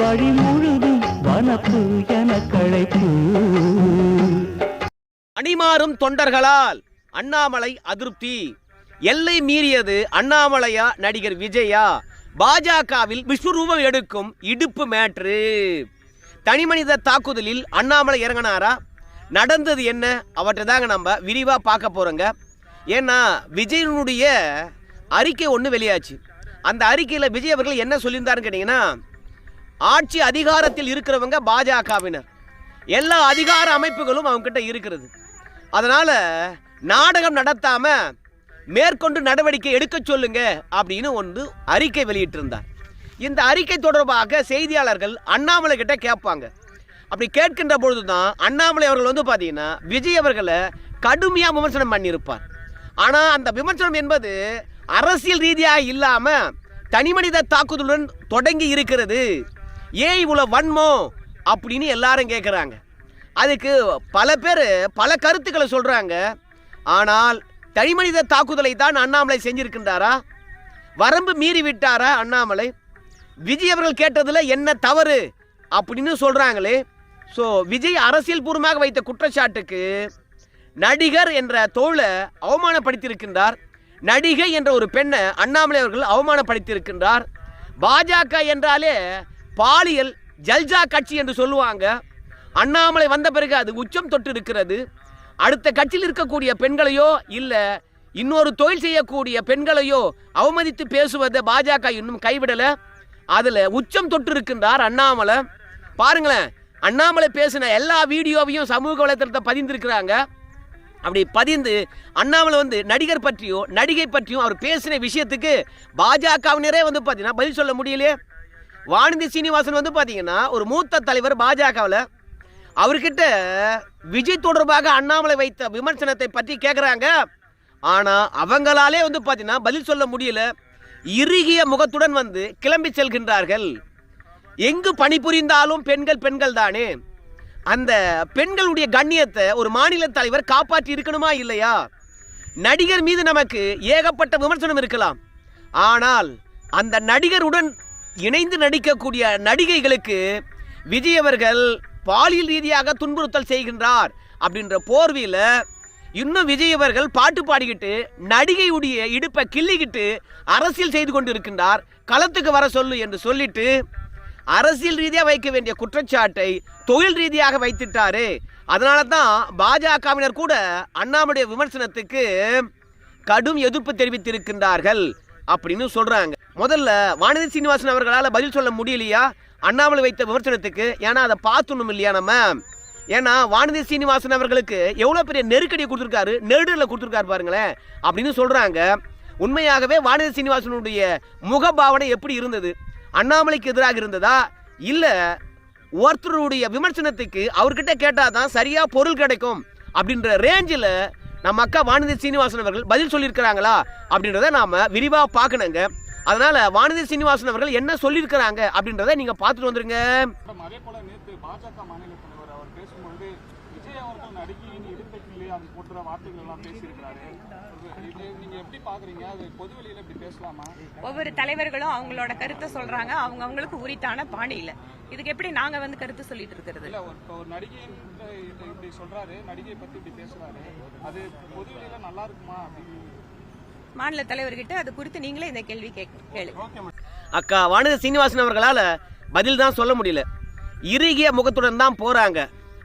வழி முழுதும் வனப்பு என கழைப்பு அணிமாறும் தொண்டர்களால் அண்ணாமலை அதிருப்தி. எல்லை மீறியது அண்ணாமலையா நடிகர் விஜயா? பாஜகவில் விஸ்வரூபம் எடுக்கும் இடுப்பு மேட்ரு. தனிமனித தாக்குதலில் அண்ணாமலை இறங்கினாரா? நடந்தது என்ன? அவற்றை தாங்க நம்ம விரிவாக பார்க்க போகிறோங்க ஏன்னா விஜயனுடைய அறிக்கை ஒன்று வெளியாச்சு. அந்த அறிக்கையில் விஜய் அவர்கள் என்ன சொல்லியிருந்தாருன்னு கேட்டிங்கன்னா ஆட்சி அதிகாரத்தில் இருக்கிறவங்க பாஜகவினர். எல்லா அதிகார அமைப்புகளும் அவங்ககிட்ட இருக்கிறது. அதனால் நாடகம் நடத்தாமல் மேற்கொண்டு நடவடிக்கை எடுக்க சொல்லுங்க அப்படின்னு ஒன்று அறிக்கை வெளியிட்டிருந்தார். இந்த அறிக்கை தொடர்பாக செய்தியாளர்கள் அண்ணாமலை கிட்ட கேட்பாங்க. அப்படி கேட்கின்ற பொழுது தான் அண்ணாமலை அவர்கள் வந்து பார்த்தீங்கன்னா விஜய் அவர்களை கடுமையாக விமர்சனம் பண்ணியிருப்பார். ஆனால் அந்த விமர்சனம் என்பது அரசியல் ரீதியாக இல்லாமல் தனிமனித தாக்குதலுடன் தொடங்கி இருக்கிறது. ஏன் இவ்வளோ வன்மம் அப்படின்னு எல்லாரும் கேட்குறாங்க அதுக்கு பல பேர் பல கருத்துக்களை சொல்கிறாங்க ஆனால் தனிமனித தாக்குதலை தான் அண்ணாமலை செஞ்சிருக்கின்றாரா? வரம்பு மீறி விட்டாரா அண்ணாமலை? விஜய் அவர்கள் கேட்டதில் என்ன தவறு அப்படின்னு சொல்கிறாங்களே ஸோ விஜய் அரசியல் பூர்வமாக வைத்த குற்றச்சாட்டுக்கு நடிகர் என்ற தோளை அவமானப்படுத்தியிருக்கின்றார். நடிகை என்ற ஒரு பெண்ணை அண்ணாமலை அவர்கள் அவமானப்படுத்தியிருக்கின்றார். பாஜக என்றாலே பாலியல் ஜல்ஜா கட்சி என்று சொல்லுவாங்க. அண்ணாமலை வந்த பிறகு அது உச்சம் தொட்டு இருக்கிறது. அடுத்த கட்சியில் இருக்கக்கூடிய பெண்களையோ இல்லை இன்னொரு தொழில் செய்யக்கூடிய பெண்களையோ அவமதித்து பேசுவதை பாஜக இன்னும் கைவிடலை. அதில் உச்சம் தொட்டு இருக்கின்றார் அண்ணாமலை. பாருங்களேன் அண்ணாமலை பேசின எல்லா வீடியோவையும் சமூக வலைத்தளத்தை பதிந்திருக்கிறாங்க. அப்படி பதிந்து அண்ணாமலை வந்து நடிகர் பற்றியோ நடிகை பற்றியும் அவர் பேசின விஷயத்துக்கு பாஜகவினரே வந்து பார்த்தீங்கன்னா பதில் சொல்ல முடியலையே. வானதி சீனிவாசன் வந்து பார்த்தீங்கன்னா ஒரு மூத்த தலைவர் பாஜகவில். அவர்கிட்ட விஜய் தொடர்பாக அண்ணாமலை வைத்த விமர்சனத்தை பற்றி கேட்குறாங்க ஆனால் அவங்களாலே வந்து பார்த்தீங்கன்னா பதில் சொல்ல முடியல. இறுகிய முகத்துடன் வந்து கிளம்பி செல்கின்றார்கள். எங்கு பணிபுரிந்தாலும் பெண்கள் பெண்கள் தானே. அந்த பெண்களுடைய கண்ணியத்தை ஒரு மாநில தலைவர் காப்பாற்றி இருக்கணுமா இல்லையா? நடிகர் மீது நமக்கு ஏகப்பட்ட விமர்சனம் இருக்கலாம். ஆனால் அந்த நடிகருடன் இணைந்து நடிக்கக்கூடிய நடிகைகளுக்கு விஜய் அவர்கள் பாலியல் ரீதியாக துன்புறுத்தல் செய்கின்றார் அப்படின்ற போர்வையில் இன்னும் விஜய் அவர்கள் பாட்டு பாடிக்கிட்டு நடிகையுடைய இடுப்பை கிள்ளிக்கிட்டு அரசியல் செய்து கொண்டு இருக்கின்றார் களத்துக்கு வர சொல்லு என்று சொல்லிட்டு அரசியல் ரீதியாக வைக்க வேண்டிய குற்றச்சாட்டை தொழில் ரீதியாக வைத்துட்டாரு. அதனால தான் பாஜகவினர் கூட அண்ணாமுடைய விமர்சனத்துக்கு கடும் எதிர்ப்பு தெரிவித்திருக்கின்றார்கள். அப்படின்னு சொல்கிறாங்க முதல்ல வானதி சீனிவாசன் அவர்களால் பதில் சொல்ல முடியலையா? அண்ணாமலை வைத்த விமர்சனத்துக்கு. ஏன்னா அதை பார்த்துணும் இல்லையா நம்ம? ஏன்னா வானதி சீனிவாசன் அவர்களுக்கு எவ்வளோ பெரிய நெருக்கடியை கொடுத்துருக்காரு நெருடலை கொடுத்துருக்காரு பாருங்களேன் அப்படின்னு சொல்கிறாங்க உண்மையாகவே வானதி சீனிவாசனுடைய முகபாவனை எப்படி இருந்தது? அண்ணாமலைக்கு எதிராக இருந்ததா? இல்லை ஒருத்தருடைய விமர்சனத்துக்கு அவர்கிட்ட கேட்டால் தான் சரியாக பொருள் கிடைக்கும் அப்படின்ற ரேஞ்சில் நம்ம அக்கா வானதி சீனிவாசன் அவர்கள் பதில் சொல்லியிருக்கிறாங்களா? அப்படின்றத நாம் விரிவாக பார்க்கணுங்க. அதனால் வானதி சீனிவாசன் அவர்கள் என்ன சொல்லியிருக்கிறாங்க அப்படின்றத நீங்கள் பார்த்துட்டு வந்துருங்க மேடம் அதே போல நேற்று பாஜக மாநில தலைவர் அவர் பேசும்பொழுது விஜய் அவர்கள் நடிகையின் போன்ற வார்த்தைகள் எல்லாம் பேசியிருக்கிறாரு. நீங்க எப்படி பாக்குறீங்க? அது பொது வெளியில இப்படி பேசலாமா? ஒவ்வொரு தலைவர்களும் அவங்களோட கருத்தை சொல்றாங்க. அவங்க அவங்களுக்கு உரித்தான பாணியில. இதுக்கு எப்படி நாங்க வந்து கருத்து சொல்லிட்டு இருக்கிறது? இல்ல ஒரு இது இப்படி சொல்றாரு. நடிகையை பத்தி இப்படி பேசுறாரு. அது பொது வெளியில நல்லா இருக்குமா? அப்படின்னு மாநில தலைவர்கிட்ட அது குறித்து நீங்களே இந்த கேள்வி கேளு அக்கா வானதி சீனிவாசன் அவர்களால் பதில் தான் சொல்ல முடியல. இறுகிய முகத்துடன் தான் போகிறாங்க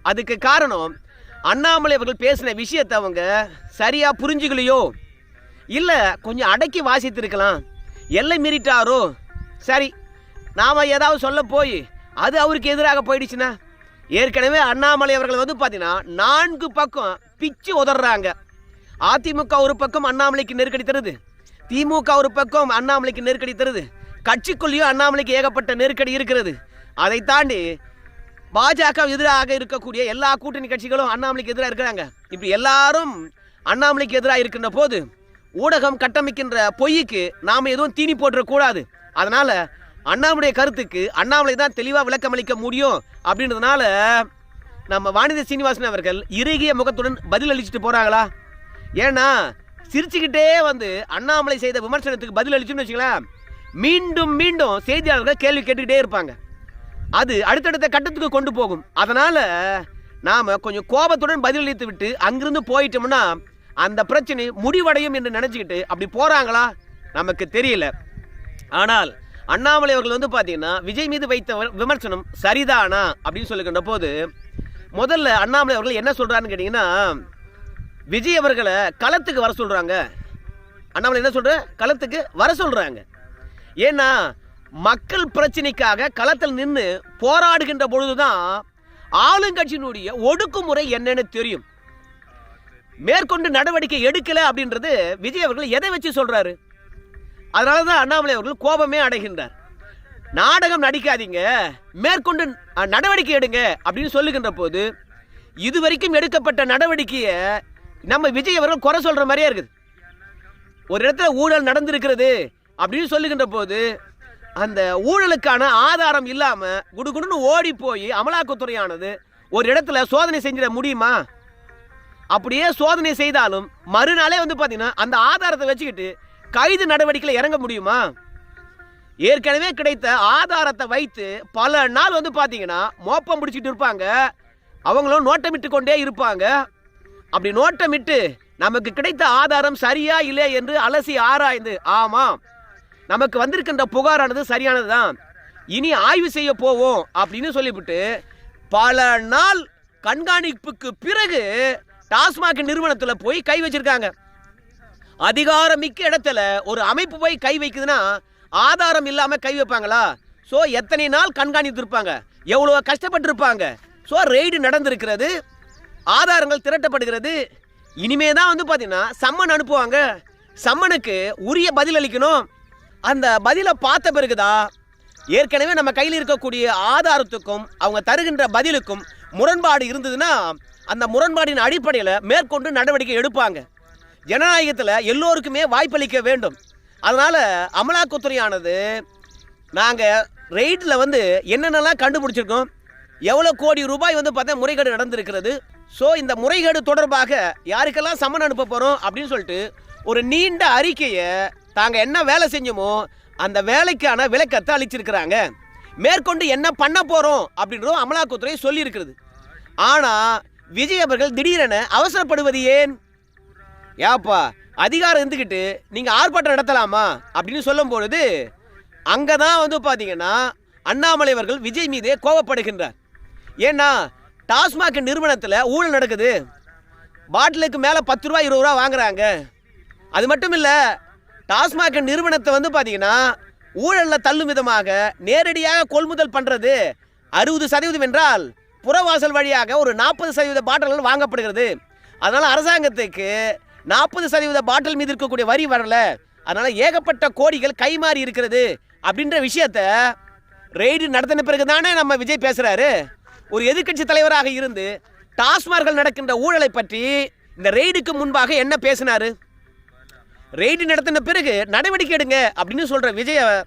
அதுக்கு காரணம் அண்ணாமலை அவர்கள் பேசின விஷயத்தை அவங்க சரியாக புரிஞ்சுக்கலையோ? இல்லை கொஞ்சம் அடக்கி வாசித்திருக்கலாம். எல்லை மீறிட்டாரோ? சரி நாம் ஏதாவது சொல்ல போய் அது அவருக்கு எதிராக போயிடுச்சுன்னா? ஏற்கனவே அண்ணாமலை அவர்கள் வந்து பார்த்தீங்கன்னா நான்கு பக்கம் பிச்சு உதறாங்க அதிமுக ஒரு பக்கம் அண்ணாமலைக்கு நெருக்கடி தருது. திமுக ஒரு பக்கம் அண்ணாமலைக்கு நெருக்கடி தருது. கட்சிக்குள்ளேயும் அண்ணாமலைக்கு ஏகப்பட்ட நெருக்கடி இருக்கிறது. அதை தாண்டி பாஜக எதிராக இருக்கக்கூடிய எல்லா கூட்டணி கட்சிகளும் அண்ணாமலைக்கு எதிராக இருக்கிறாங்க. இப்படி எல்லாரும் அண்ணாமலைக்கு எதிராக இருக்கின்ற போது ஊடகம் கட்டமைக்கின்ற பொய்க்கு நாம் எதுவும் தீனி போட்டுறக்கூடாது. அதனால் அண்ணாமலைய கருத்துக்கு அண்ணாமலை தான் தெளிவாக விளக்கம் அளிக்க முடியும் அப்படின்றதுனால நம்ம வாணித சீனிவாசன் அவர்கள் இறுகிய முகத்துடன் பதில் அளிச்சுட்டு போகிறாங்களா ஏன்னா சிரிச்சுக்கிட்டே வந்து அண்ணாமலை செய்த விமர்சனத்துக்கு பதில் அளிச்சுன்னு வச்சுங்களேன் மீண்டும் மீண்டும் செய்தியாளர்கள் கேள்வி கேட்டுக்கிட்டே இருப்பாங்க. அது அடுத்தடுத்த கட்டத்துக்கு கொண்டு போகும். அதனால் நாம் கொஞ்சம் கோபத்துடன் பதிலளித்து விட்டு அங்கிருந்து போயிட்டோம்னா அந்த பிரச்சனை முடிவடையும் என்று நினச்சிக்கிட்டு அப்படி போகிறாங்களா நமக்கு தெரியல. ஆனால் அண்ணாமலை அவர்கள் வந்து பார்த்தீங்கன்னா விஜய் மீது வைத்த விமர்சனம் சரிதானா? அப்படின்னு சொல்லுகின்ற போது முதல்ல அண்ணாமலை அவர்கள் என்ன சொல்கிறான்னு கேட்டிங்கன்னா விஜய் அவர்களை களத்துக்கு வர சொல்கிறாங்க அண்ணாமலை என்ன சொல்கிற களத்துக்கு வர சொல்கிறாங்க ஏன்னா மக்கள் பிரச்சனைக்காக களத்தில் நின்று போராடுகின்ற பொழுதுதான் ஆளுங்கட்சியினுடைய ஒடுக்குமுறை என்னன்னு தெரியும். மேற்கொண்டு நடவடிக்கை எடுக்கல அப்படின்றது விஜய் அவர்கள் எதை வச்சு சொல்றாரு? அதனால தான் அண்ணாமலை அவர்கள் கோபமே அடைகின்றார். நாடகம் நடிக்காதீங்க மேற்கொண்டு நடவடிக்கை எடுங்க அப்படின்னு சொல்லுகின்ற போது இதுவரைக்கும் எடுக்கப்பட்ட நடவடிக்கையை நம்ம விஜய் அவர்கள் குறை சொல்ற மாதிரியே இருக்குது. ஒரு இடத்துல ஊழல் நடந்திருக்கிறது அப்படின்னு சொல்லுகின்ற போது அந்த ஊழலுக்கான ஆதாரம் இல்லாம குடுகுடுன்னு ஓடி போய் அமலாக்கத்துறையானது ஒரு இடத்துல சோதனை செஞ்சிட முடியுமா? அப்படியே சோதனை செய்தாலும் மறுநாளே வந்து பார்த்தீங்கன்னா அந்த ஆதாரத்தை வச்சுக்கிட்டு கைது நடவடிக்கையில் இறங்க முடியுமா? ஏற்கனவே கிடைத்த ஆதாரத்தை வைத்து பல நாள் வந்து பார்த்தீங்கன்னா மோப்பம் பிடிச்சிட்டு இருப்பாங்க. அவங்களும் நோட்டமிட்டு கொண்டே இருப்பாங்க. அப்படி நோட்டமிட்டு நமக்கு கிடைத்த ஆதாரம் சரியா இல்லையா என்று அலசி ஆராய்ந்து ஆமாம் நமக்கு வந்திருக்கின்ற புகாரானது சரியானது தான் இனி ஆய்வு செய்ய போவோம் அப்படின்னு சொல்லிவிட்டு பல நாள் கண்காணிப்புக்கு பிறகு டாஸ்மாக் நிறுவனத்தில் போய் கை வச்சிருக்காங்க. அதிகாரமிக்க இடத்துல ஒரு அமைப்பு போய் கை வைக்குதுன்னா ஆதாரம் இல்லாம கை வைப்பாங்களா? ஸோ எத்தனை நாள் கண்காணித்து இருப்பாங்க எவ்வளோ கஷ்டப்பட்டு இருப்பாங்க ஸோ ரெய்டு நடந்திருக்கிறது. ஆதாரங்கள் திரட்டப்படுகிறது. இனிமே தான் வந்து பார்த்தீங்கன்னா சம்மன் அனுப்புவாங்க. சம்மனுக்கு உரிய பதில் அளிக்கணும் அந்த பதிலை பார்த்த பிறகுதான் ஏற்கனவே நம்ம கையில் இருக்கக்கூடிய ஆதாரத்துக்கும் அவங்க தருகின்ற பதிலுக்கும் முரண்பாடு இருந்ததுன்னா அந்த முரண்பாடின் அடிப்படையில் மேற்கொண்டு நடவடிக்கை எடுப்பாங்க. ஜனநாயகத்தில் எல்லோருக்குமே வாய்ப்பளிக்க வேண்டும். அதனால் அமலாக்கத்துறையானது நாங்கள் ரெய்டில் வந்து என்னென்னலாம் கண்டுபிடிச்சிருக்கோம் எவ்வளோ கோடி ரூபாய் வந்து பார்த்தா முறைகேடு நடந்திருக்கிறது ஸோ இந்த முறைகேடு தொடர்பாக யாருக்கெல்லாம் சம்மன் அனுப்ப போகிறோம் அப்படின்னு சொல்லிட்டு ஒரு நீண்ட அறிக்கையை தாங்கள் என்ன வேலை செஞ்சோமோ அந்த வேலைக்கான விளக்கத்தை அளிச்சிருக்கிறாங்க. மேற்கொண்டு என்ன பண்ண போகிறோம் அப்படின்றதும் அமலாக்கத்துறை சொல்லியிருக்கிறது. ஆனால் விஜய் அவர்கள் திடீரென அவசரப்படுவது ஏன்? ஏப்பா அதிகாரம் இருந்துக்கிட்டு நீங்கள் ஆர்ப்பாட்டம் நடத்தலாமா? அப்படின்னு சொல்லும் பொழுது அங்கே தான் வந்து பார்த்தீங்கன்னா அண்ணாமலை அவர்கள் விஜய் மீதே கோவப்படுகின்றார். ஏன்னா டாஸ்மாக் நிறுவனத்தில் ஊழல் நடக்குது. பாட்டிலுக்கு மேலே பத்து ரூபா இருபது ரூபா வாங்குறாங்க. அது மட்டும் இல்லை டாஸ்மாக் நிறுவனத்தை வந்து பார்த்தீங்கன்னா ஊழலில் தள்ளும் விதமாக நேரடியாக கொள்முதல் பண்ணுறது அறுபது சதவீதம் என்றால் புறவாசல் வழியாக ஒரு நாற்பது சதவீத பாட்டில்கள் வாங்கப்படுகிறது. அதனால் அரசாங்கத்துக்கு நாற்பது சதவீத பாட்டில் மீது இருக்கக்கூடிய வரி வரல. அதனால் ஏகப்பட்ட கோடிகள் கைமாறி இருக்கிறது. அப்படின்ற விஷயத்த ரெய்டு நடத்தின பிறகு தானே நம்ம விஜய் பேசுகிறாரு ஒரு எதிர்க்கட்சி தலைவராக இருந்து டாஸ்மார்கள் நடக்கின்ற ஊழலை பற்றி இந்த ரெய்டுக்கு முன்பாக என்ன பேசினாரு? ரெய்டு நடத்தின பிறகு நடவடிக்கை எடுங்க அப்படின்னு சொல்கிற விஜய்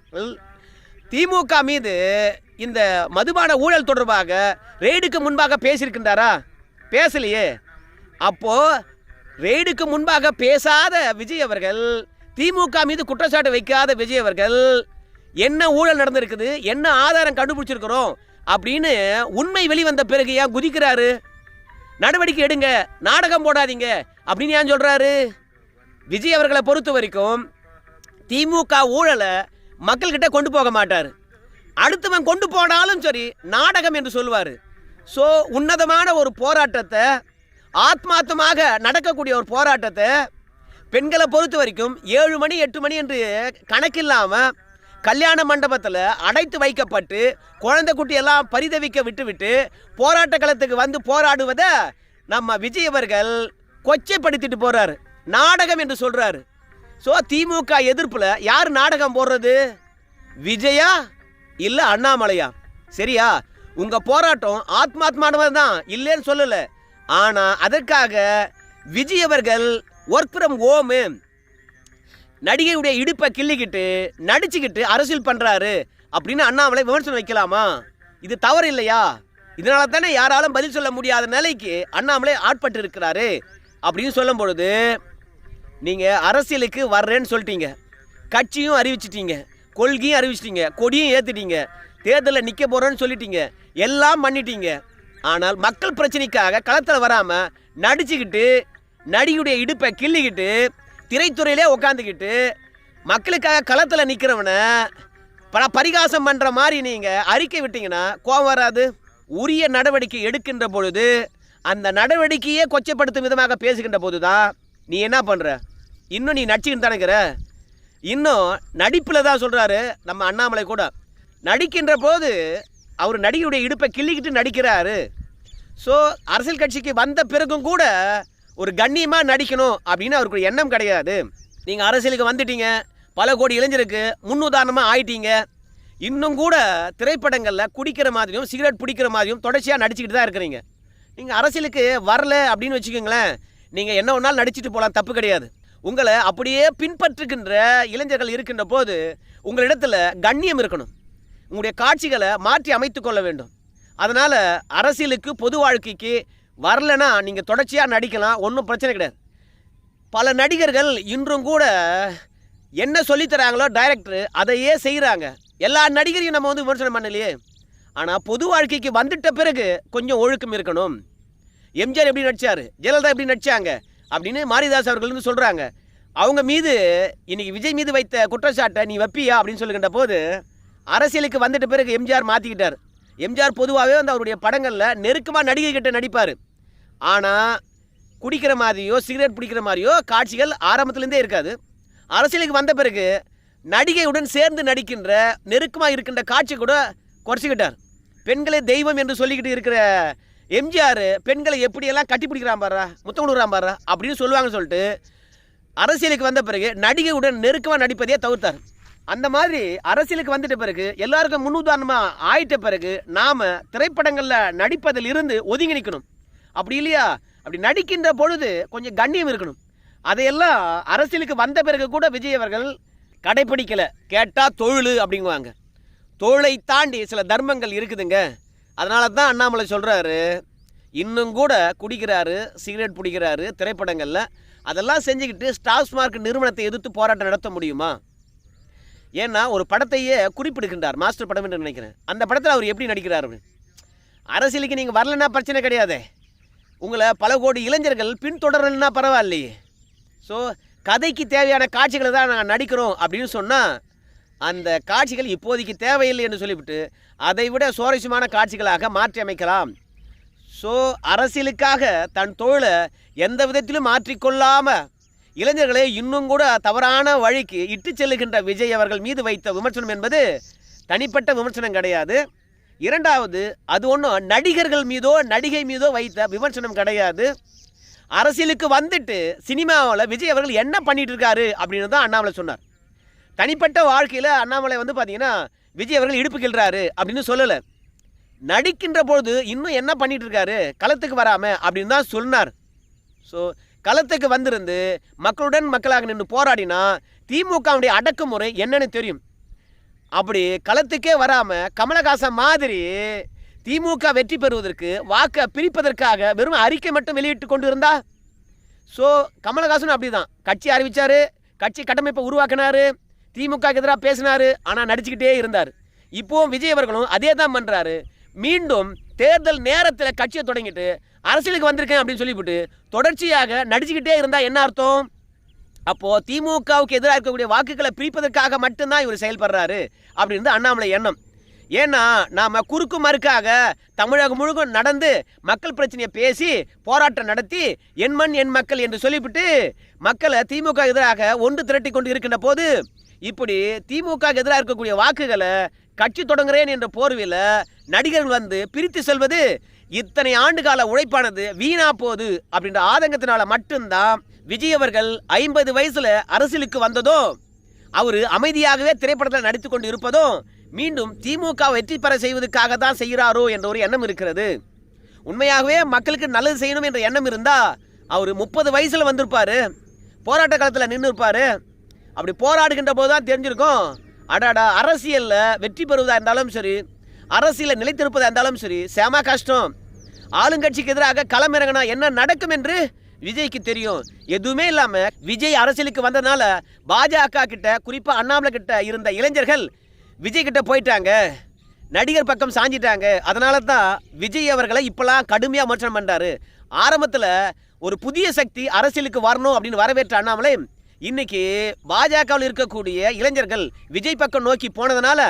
திமுக மீது இந்த மதுபான ஊழல் தொடர்பாக ரெய்டுக்கு முன்பாக பேசியிருக்கின்றாரா? பேசலையே. அப்போது ரெய்டுக்கு முன்பாக பேசாத விஜய் அவர்கள் திமுக மீது குற்றச்சாட்டு வைக்காத விஜய் அவர்கள் என்ன ஊழல் நடந்திருக்குது என்ன ஆதாரம் கண்டுபிடிச்சிருக்கிறோம் அப்படின்னு உண்மை வெளிவந்த பிறகு ஏன் குதிக்கிறாரு? நடவடிக்கை எடுங்க நாடகம் போடாதீங்க அப்படின்னு ஏன் சொல்கிறாரு விஜய் அவர்களை பொறுத்த வரைக்கும் திமுக ஊழலை மக்கள்கிட்ட கொண்டு போக மாட்டார். அடுத்தவன் கொண்டு போனாலும் சரி நாடகம் என்று சொல்லுவார். ஸோ உன்னதமான ஒரு போராட்டத்தை ஆத்மாத்தமாக நடக்கக்கூடிய ஒரு போராட்டத்தை பெண்களை பொறுத்த வரைக்கும் ஏழு மணி எட்டு மணி என்று கணக்கில்லாமல் கல்யாண மண்டபத்தில் அடைத்து வைக்கப்பட்டு குழந்தை குட்டி எல்லாம் பரிதவிக்க விட்டுவிட்டு போராட்ட களத்துக்கு வந்து போராடுவதை நம்ம விஜய் அவர்கள் கொச்சைப்படுத்திட்டு போகிறாரு நாடகம் என்று சொல்றாரு. ஸோ திமுக எதிர்ப்பில் யார் நாடகம் போடுறது? விஜயா இல்லை அண்ணாமலையா? சரியா? உங்கள் போராட்டம் ஆத்மாத்மானவர் தான் இல்லைன்னு சொல்லலை. ஆனால் அதற்காக விஜய் அவர்கள் ஒர்க் ஃப்ரம் ஹோமு நடிகையுடைய இடுப்பை கிள்ளிக்கிட்டு நடிச்சுக்கிட்டு அரசியல் பண்ணுறாரு அப்படின்னு அண்ணாமலை விமர்சனம் வைக்கலாமா? இது தவறு இல்லையா? இதனால தானே யாராலும் பதில் சொல்ல முடியாத நிலைக்கு அண்ணாமலை ஆட்பட்டு இருக்கிறாரு அப்படின்னு சொல்லும் பொழுது நீங்கள் அரசியலுக்கு வர்றேன்னு சொல்லிட்டீங்க. கட்சியும் அறிவிச்சிட்டீங்க. கொள்கையும் அறிவிச்சிட்டீங்க. கொடியும் ஏற்றுட்டீங்க தேர்தலில் நிற்க போகிறோன்னு சொல்லிட்டீங்க. எல்லாம் பண்ணிட்டீங்க. ஆனால் மக்கள் பிரச்சனைக்காக களத்தில் வராமல் நடிச்சுக்கிட்டு நடிகையுடைய இடுப்பை கிள்ளிக்கிட்டு திரைத்துறையிலே உக்காந்துக்கிட்டு மக்களுக்காக களத்தில் நிற்கிறவனை பல பரிகாசம் பண்ணுற மாதிரி நீங்கள் அறிக்கை விட்டீங்கன்னா கோபம் வராது. உரிய நடவடிக்கை எடுக்கின்ற பொழுது அந்த நடவடிக்கையே கொச்சப்படுத்தும் விதமாக பேசுகின்ற போது தான் நீ என்ன பண்ணுற இன்னும் நீ நடிச்சுக்கிட்டு தானேங்கிற இன்னும் நடிப்பில் தான் சொல்கிறாரு நம்ம அண்ணாமலை கூட. நடிக்கின்ற போது அவர் நடிகையுடைய இடுப்பை கிள்ளிக்கிட்டு நடிக்கிறாரு. ஸோ அரசியல் கட்சிக்கு வந்த பிறகும் கூட ஒரு கண்ணியமாக நடிக்கணும் அப்படின்னு அவருக்கு எண்ணம் கிடையாது. நீங்கள் அரசியலுக்கு வந்துட்டீங்க பல கோடி இளைஞருக்கு முன்னுதாரணமாக ஆயிட்டீங்க. இன்னும் கூட திரைப்படங்களில் குடிக்கிற மாதிரியும் சிகரெட் பிடிக்கிற மாதிரியும் தொடர்ச்சியாக நடிச்சுக்கிட்டு தான் இருக்கிறீங்க. நீங்கள் அரசியலுக்கு வரல அப்படின்னு வச்சுக்கோங்களேன் நீங்கள் என்ன ஒன்றாலும் நடிச்சுட்டு போகலாம் தப்பு கிடையாது. உங்களை அப்படியே பின்பற்றுகின்ற இளைஞர்கள் இருக்கின்ற போது உங்களிடத்தில் கண்ணியம் இருக்கணும். உங்களுடைய காட்சிகளை மாற்றி அமைத்து கொள்ள வேண்டும். அதனால் அரசியலுக்கு பொது வாழ்க்கைக்கு வரலைன்னா நீங்கள் தொடர்ச்சியாக நடிக்கலாம் ஒன்றும் பிரச்சனை கிடையாது. பல நடிகர்கள் இன்றும் கூட என்ன சொல்லித் தராங்களோ டைரக்டர் அதையே செய்கிறாங்க எல்லா நடிகரையும் நம்ம வந்து விமர்சனம் பண்ணலையே. ஆனால் பொது வாழ்க்கைக்கு வந்துட்ட பிறகு கொஞ்சம் ஒழுக்கம் இருக்கணும். எம்ஜிஆர் எப்படி நடித்தார் ஜெயலலிதா எப்படி நடிச்சாங்க? அப்படின்னு மாரிதாஸ் அவர்கள் வந்து சொல்கிறாங்க அவங்க மீது இன்னைக்கு விஜய் மீது வைத்த குற்றச்சாட்டை நீ வைப்பியா அப்படின்னு சொல்லுகின்ற போது அரசியலுக்கு வந்துட்ட பிறகு எம்ஜிஆர் மாற்றிக்கிட்டார் எம்ஜிஆர் பொதுவாகவே வந்து அவருடைய படங்களில் நெருக்கமாக நடிகை கிட்ட நடிப்பார். ஆனால் குடிக்கிற மாதிரியோ சிகரெட் பிடிக்கிற மாதிரியோ காட்சிகள் ஆரம்பத்துலேருந்தே இருக்காது. அரசியலுக்கு வந்த பிறகு நடிகையுடன் சேர்ந்து நடிக்கின்ற நெருக்கமாக இருக்கின்ற காட்சி கூட குறைச்சிக்கிட்டார். பெண்களே தெய்வம் என்று சொல்லிக்கிட்டு இருக்கிற எம்ஜிஆர் பெண்களை எப்படியெல்லாம் கட்டி பிடிக்கிறான் பாரு முத்தம் கொடுக்குறான் பாரு அப்படின்னு சொல்லுவாங்கன்னு சொல்லிட்டு அரசியலுக்கு வந்த பிறகு நடிகையுடன் நெருக்கமாக நடிப்பதையே தவிர்த்தார். அந்த மாதிரி அரசியலுக்கு வந்துட்ட பிறகு எல்லாருக்கும் முன்னுதாரணமாக ஆயிட்ட பிறகு நாம் திரைப்படங்களில் நடிப்பதில் இருந்து ஒதுங்கி நிற்கணும் அப்படி இல்லையா? அப்படி நடிக்கின்ற பொழுது கொஞ்சம் கண்ணியம் இருக்கணும். அதையெல்லாம் அரசியலுக்கு வந்த பிறகு கூட விஜய் அவர்கள் கடைப்பிடிக்கலை. கேட்டால் தொழில் அப்படிங்குவாங்க. தொழிலை தாண்டி சில தர்மங்கள் இருக்குதுங்க. அதனால தான் அண்ணாமலை சொல்கிறாரு இன்னும் கூட குடிக்கிறாரு சிகரெட் பிடிக்கிறாரு திரைப்படங்களில். அதெல்லாம் செஞ்சுக்கிட்டு ஸ்டாஸ்மார்க் நிறுவனத்தை எதிர்த்து போராட்டம் நடத்த முடியுமா? ஏன்னா ஒரு படத்தையே குறிப்பிடுகின்றார் மாஸ்டர் படம் என்று நினைக்கிறேன். அந்த படத்தில் அவர் எப்படி நடிக்கிறார் அரசியலுக்கு நீங்கள் வரலன்னா பிரச்சனை கிடையாதே. உங்களை பல கோடி இளைஞர்கள் பின்தொடரலன்னா பரவாயில்லையே. ஸோ கதைக்கு தேவையான காட்சிகளை தான் நாங்கள் நடிக்கிறோம் அப்படின்னு சொன்னால் அந்த காட்சிகள் இப்போதைக்கு தேவையில்லை என்று சொல்லிவிட்டு அதை விட சுவாரஸ்யமான காட்சிகளாக மாற்றி அமைக்கலாம். ஸோ அரசியலுக்காக தன் தொழிலை எந்த விதத்திலும் மாற்றிக்கொள்ளாமல் இளைஞர்களை இன்னும் கூட தவறான வழிக்கு இட்டு செல்லுகின்ற விஜய் அவர்கள் மீது வைத்த விமர்சனம் என்பது தனிப்பட்ட விமர்சனம் கிடையாது. இரண்டாவது அது ஒன்றும் நடிகர்கள் மீதோ நடிகை மீதோ வைத்த விமர்சனம் கிடையாது. அரசியலுக்கு வந்துட்டு சினிமாவில் விஜய் அவர்கள் என்ன பண்ணிட்டு இருக்காரு அப்படின்னு தான் அண்ணாமலை சொன்னார். தனிப்பட்ட வாழ்க்கையில் அண்ணாமலை வந்து பார்த்தீங்கன்னா விஜய் அவர்கள் இடுப்பு கிள்றாரு அப்படின்னு சொல்லலை. நடிக்கின்ற பொழுது இன்னும் என்ன பண்ணிகிட்டு இருக்காரு? களத்துக்கு வராமல் அப்படின்னு தான் சொன்னார். ஸோ களத்துக்கு வந்திருந்து மக்களுடன் மக்களாக நின்று போராடினா திமுகவுடைய அடக்குமுறை என்னன்னு தெரியும். அப்படி களத்துக்கே வராமல் கமலஹாசன் மாதிரி திமுக வெற்றி பெறுவதற்கு வாக்கை பிரிப்பதற்காக வெறும் அறிக்கை மட்டும் வெளியிட்டு கொண்டு இருந்தா ஸோ கமலஹாசன் அப்படிதான். கட்சி அறிவித்தார் கட்சி கட்டமைப்பை உருவாக்கினார் திமுக எதிராக பேசினாரு ஆனால் நடிச்சுக்கிட்டே இருந்தார். இப்போவும் விஜய் அவர்களும் அதே தான் பண்ணுறாரு மீண்டும் தேர்தல் நேரத்தில் கட்சியை தொடங்கிட்டு அரசியலுக்கு வந்திருக்கேன் அப்படின்னு சொல்லிவிட்டு தொடர்ச்சியாக நடிச்சுக்கிட்டே இருந்தால் என்ன அர்த்தம்? அப்போது திமுகவுக்கு எதிராக இருக்கக்கூடிய வாக்குகளை பிரிப்பதற்காக மட்டும்தான் இவர் செயல்படுறாரு அப்படின்னு அண்ணாமலை எண்ணம். ஏன்னா நாம் குறுக்கு மறுக்காக தமிழகம் முழுக்க நடந்து மக்கள் பிரச்சனையை பேசி போராட்டம் நடத்தி என் மண் என் மக்கள் என்று சொல்லிவிட்டு மக்களை திமுக எதிராக ஒன்று திரட்டி கொண்டு இருக்கின்ற போது இப்படி திமுக எதிராக இருக்கக்கூடிய வாக்குகளை கட்சி தொடங்குறேன் என்ற போர்வையில் நடிகர்கள் வந்து பிரித்து செல்வது இத்தனை ஆண்டு கால உழைப்பானது வீணா போகுது அப்படின்ற ஆதங்கத்தினால மட்டும்தான் விஜய் அவர்கள் ஐம்பது வயசுல அரசியலுக்கு வந்ததும் அவர் அமைதியாகவே திரைப்படத்தில் நடித்து கொண்டு இருப்பதும் மீண்டும் திமுக வெற்றி பெற செய்வதற்காக தான் செய்கிறாரோ என்ற ஒரு எண்ணம் இருக்கிறது. உண்மையாகவே மக்களுக்கு நல்லது செய்யணும் என்ற எண்ணம் இருந்தால் அவர் முப்பது வயசுல வந்திருப்பாரு. போராட்ட காலத்தில் நின்று இருப்பாரு அப்படி போராடுகின்ற போது தான் தெரிஞ்சிருக்கும். அடாடா அரசியலில் வெற்றி பெறுவதாக இருந்தாலும் சரி அரசியலில் நிலைத்திருப்பதாக இருந்தாலும் சரி செம கஷ்டம். ஆளுங்கட்சிக்கு எதிராக களமிறங்கினா என்ன நடக்கும் என்று விஜய்க்கு தெரியும். எதுவுமே இல்லாமல் விஜய் அரசியலுக்கு வந்ததுனால பாஜக கிட்ட குறிப்பாக அண்ணாமலை கிட்ட இருந்த இளைஞர்கள் விஜய் கிட்ட போயிட்டாங்க. நடிகர் பக்கம் சாஞ்சிட்டாங்க. அதனால தான் விஜய் அவர்களை இப்பெல்லாம் கடுமையாக விமர்சனம் பண்ணுறாரு ஆரம்பத்தில் ஒரு புதிய சக்தி அரசியலுக்கு வரணும் அப்படின்னு வரவேற்ற அண்ணாமலை இன்னைக்கு பாஜகவில் இருக்கக்கூடிய இளைஞர்கள் விஜய் பக்கம் நோக்கி போனதுனால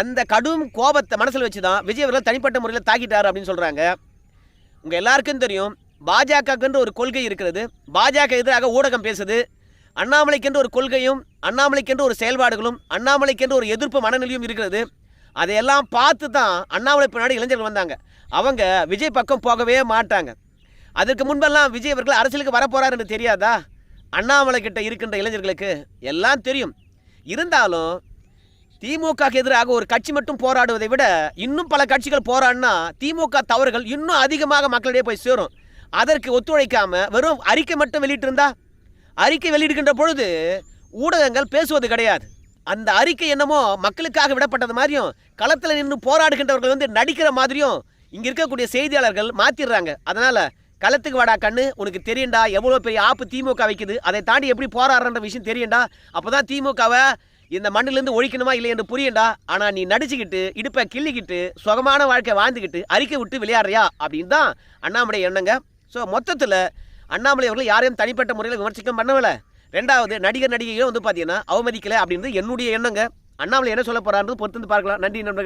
அந்த கடும் கோபத்தை மனசில் வச்சு தான் விஜய் அவர்கள் தனிப்பட்ட முறையில் தாக்கிட்டார் அப்படின்னு சொல்கிறாங்க உங்கள் எல்லாருக்கும் தெரியும் பாஜகக்கென்று ஒரு கொள்கை இருக்கிறது. பாஜக எதிராக ஊடகம் பேசுது. அண்ணாமலைக்கென்று ஒரு கொள்கையும் அண்ணாமலைக்கென்று ஒரு செயல்பாடுகளும் அண்ணாமலைக்கென்று ஒரு எதிர்ப்பு மனநிலையும் இருக்கிறது. அதையெல்லாம் பார்த்து தான் அண்ணாமலை பின்னாடி இளைஞர்கள் வந்தாங்க. அவங்க விஜய் பக்கம் போகவே மாட்டாங்க. அதுக்கு முன்பெல்லாம் விஜய் அவர்கள் அரசியலுக்கு வரப்போகிறார் என்று தெரியாதா? அண்ணாமலை கிட்ட இருக்கின்ற இளைஞர்களுக்கு எல்லாம் தெரியும். இருந்தாலும் திமுக எதிராக ஒரு கட்சி மட்டும் போராடுவதை விட இன்னும் பல கட்சிகள் போராடினா திமுக தவறுகள் இன்னும் அதிகமாக மக்களிடையே போய் சேரும். அதற்கு ஒத்துழைக்காம வெறும் அறிக்கை மட்டும் வெளியிட்டிருந்தா? அறிக்கை வெளியிடுகின்ற பொழுது ஊடகங்கள் பேசுவது கிடையாது. அந்த அறிக்கை என்னமோ மக்களுக்காக விடப்பட்டது மாதிரியும் களத்தில் நின்று போராடுகின்றவர்கள் வந்து நடிக்கிற மாதிரியும் இங்கே இருக்கக்கூடிய செய்தியாளர்கள் மாத்திடுறாங்க. அதனால் களத்துக்கு வாடா கண்ணு. உனக்கு தெரியும்டா எவ்வளோ பெரிய ஆப்பு திமுக வைக்குது. அதை தாண்டி எப்படி போராடுறன்ற விஷயம் தெரியும்டா. அப்பதான் திமுகவை இந்த மண்ணிலேருந்து ஒழிக்கணுமா இல்லை என்று புரியண்டா ஆனால் நீ நடிச்சுக்கிட்டு இடுப்பை கிள்ளிக்கிட்டு சுகமான வாழ்க்கை வாழ்ந்துக்கிட்டு அறிக்கை விட்டு விளையாடுறியா அப்படின்னு தான் அண்ணாமலை எண்ணங்க. ஸோ மொத்தத்தில் அண்ணாமலை அவர்கள் யாரையும் தனிப்பட்ட முறையில் விமர்சிக்கம் பண்ணவில்லை ரெண்டாவது நடிகர் நடிகையும் வந்து பார்த்தீங்கன்னா அவமதிக்கலை அப்படின்றது என்னுடைய எண்ணங்க. அண்ணாமலை என்ன சொல்ல போறாருன்னு பொறுத்து வந்து பார்க்கலாம். நன்றி நண்பர்கள்.